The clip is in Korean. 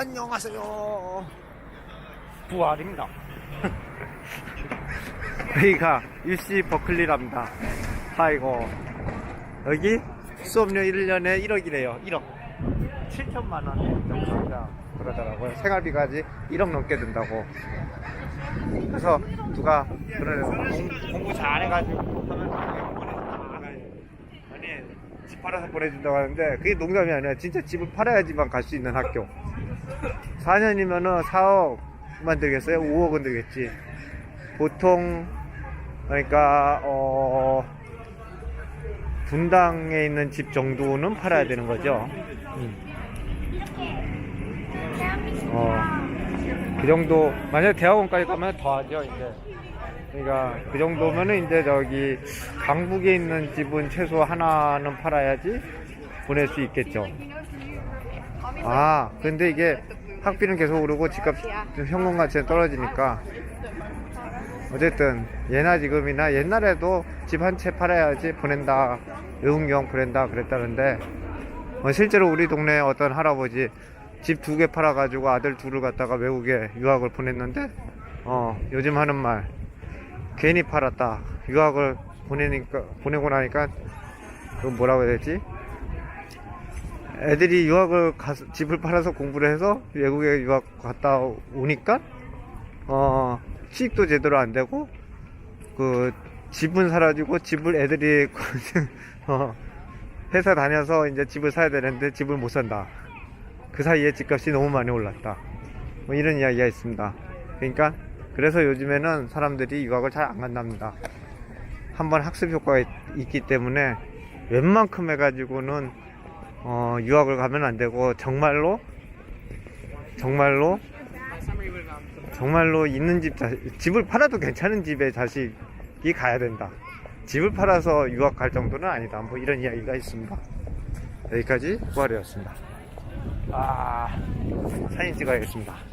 안녕하세요. 부활입니다. 여기가 UC 버클리랍니다. 아이고. 여기 수업료 1년에 1억이래요. 1억. 7천만 원 정도입니다. 그러더라고요. 생활비까지 1억 넘게 든다고. 그래서 누가 그런 공, 공부 잘해가지고 하면 아니 집 팔아서 보내준다고 하는데 그게 농담이 아니라 진짜 집을 팔아야지만 갈 수 있는 학교 4년이면은 4억만 들겠어요? 5억은 들겠지 보통 그러니까 어 분당에 있는 집 정도는 팔아야 되는 거죠 음. 어, 그 정도 만약 대학원까지 가면 더 하죠 이제 그러니까 그 정도면은 이제 저기 강북에 있는 집은 최소 하나는 팔아야지 보낼 수 있겠죠. 아, 근데 이게 학비는 계속 오르고 집값 현금 가치는 떨어지니까 어쨌든 예나 지금이나 옛날에도 집 한 채 팔아야지 보낸다 의훈경 그랬다 그랬다는데 어, 실제로 우리 동네 어떤 할아버지 집 두 개 팔아가지고 아들 둘을 갖다가 외국에 유학을 보냈는데 어 요즘 하는 말 괜히 팔았다. 유학을 보내니까, 보내고 나니까, 그 뭐라고 해야 되지? 애들이 유학을 가서, 집을 팔아서 공부를 해서 외국에 유학 갔다 오니까, 어, 취직도 제대로 안 되고, 그, 집은 사라지고, 집을 애들이, 어, 회사 다녀서 이제 집을 사야 되는데 집을 못 산다. 그 사이에 집값이 너무 많이 올랐다. 뭐 이런 이야기가 있습니다. 그러니까, 그래서 요즘에는 사람들이 유학을 잘 안 간답니다. 한번 학습 효과가 있, 있기 때문에 웬만큼 해가지고는 어, 유학을 가면 안 되고 정말로 정말로 정말로 있는 집 자, 집을 팔아도 괜찮은 집에 자식이 가야 된다. 집을 팔아서 유학 갈 정도는 아니다. 뭐 이런 이야기가 있습니다. 여기까지 부활이었습니다. 아 사진 찍어야겠습니다.